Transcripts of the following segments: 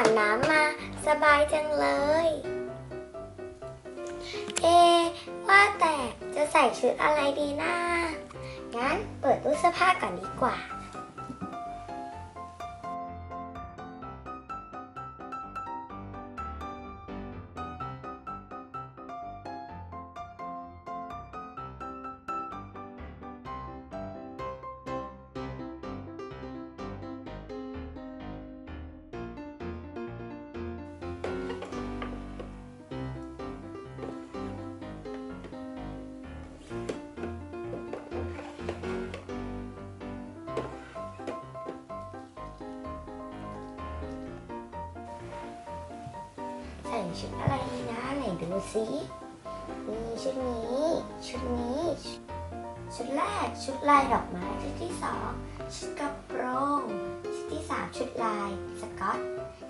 อาบน้ำมาสบายจังเลย เอ ว่าแต่จะใส่ชุดอะไรดีนะงั้นเปิดตู้เสื้อผ้าก่อนดีกว่า ชุดอะไรดีนะไหนดูสิมีชุดนี้ ชุดนี้ ชุดแรกชุดลายดอกไม้ชุดที่สองชุดกระโปรงชุดที่สามชุดลายสกอต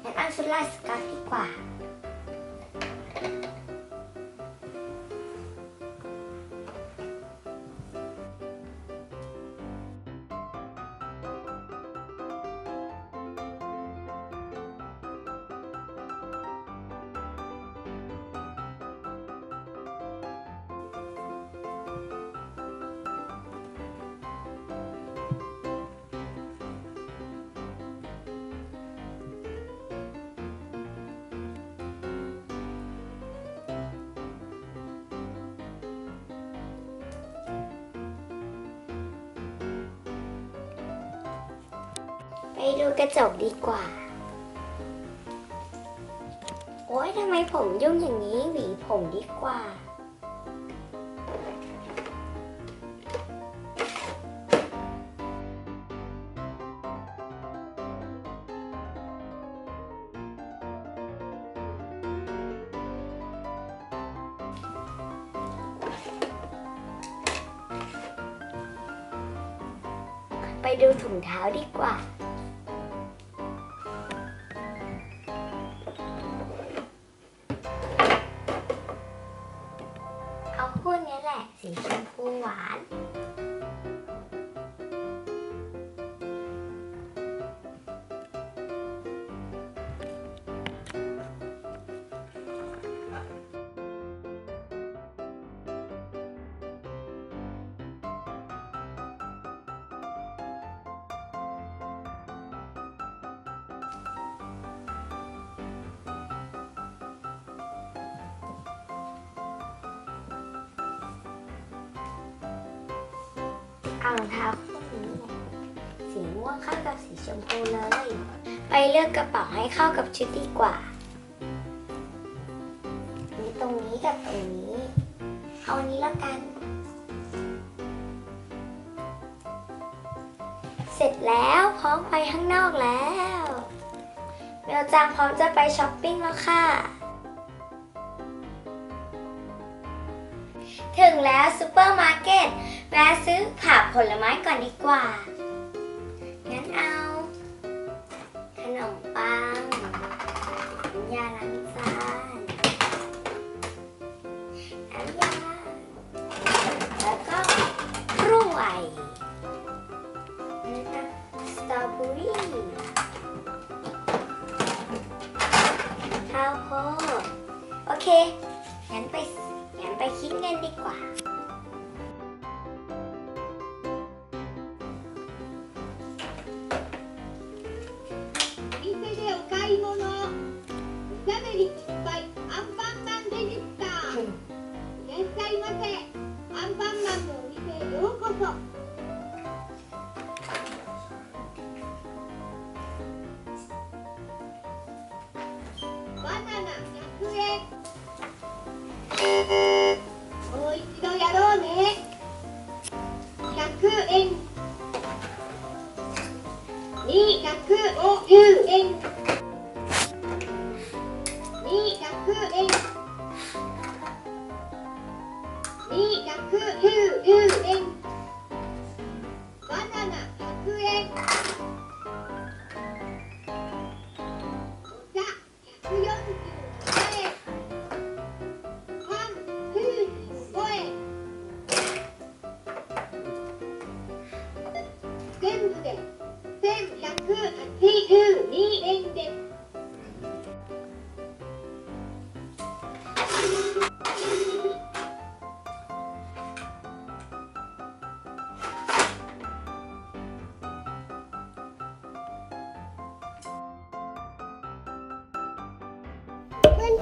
งั้นเอาชุดลายสกอตดีกว่า ดูกระจกดีกว่า โอ๊ยทำไมผมยุ่งอย่างนี้หวีผมดีกว่า ไปดูถุงเท้าดีกว่าเอา แหละสีชมพูหวาน เอารองเท้าคู่นี้สีม่วงเข้ากับสีชมพูเลย ไปเลือกกระเป๋าให้เข้ากับชุดดีกว่ามีตรงนี้กับตรงนี้ เอาอันนี้แล้วกัน เสร็จแล้วพร้อมไปข้างนอกแล้วเมลจังพร้อมจะไปช้อปปิ้งแล้วค่ะ ถึงแล้วซูเปอร์มาร์เก็ตแวะซื้อผักผลไม้ก่อนดีกว่า งั้นเอา ขนมปังน้ำยาล้างจานน้ำยา แล้วก็กล้วยแล้วก็สตรอเบอรี่ข้าวโพดโอเค งั้นไป 应该那个。店でお買い物。おしゃべりいっぱいアンパンマン出てきた。いらっしゃいませ。アンパンマンのお店へようこそ。バナナ100円全部で1182円です。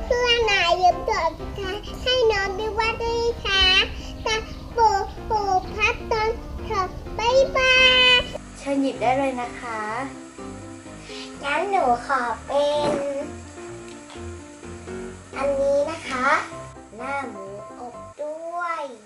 เพื่อนๆนะอย่าลืมกดให้น้องด้วยว่าด้วยค่ะตาโปโปพัดตอนเถอะบ๊ายบายเชิญหยิบได้เลยนะคะงั้นหนูขอเป็น อันนี้นะคะหน้าหมู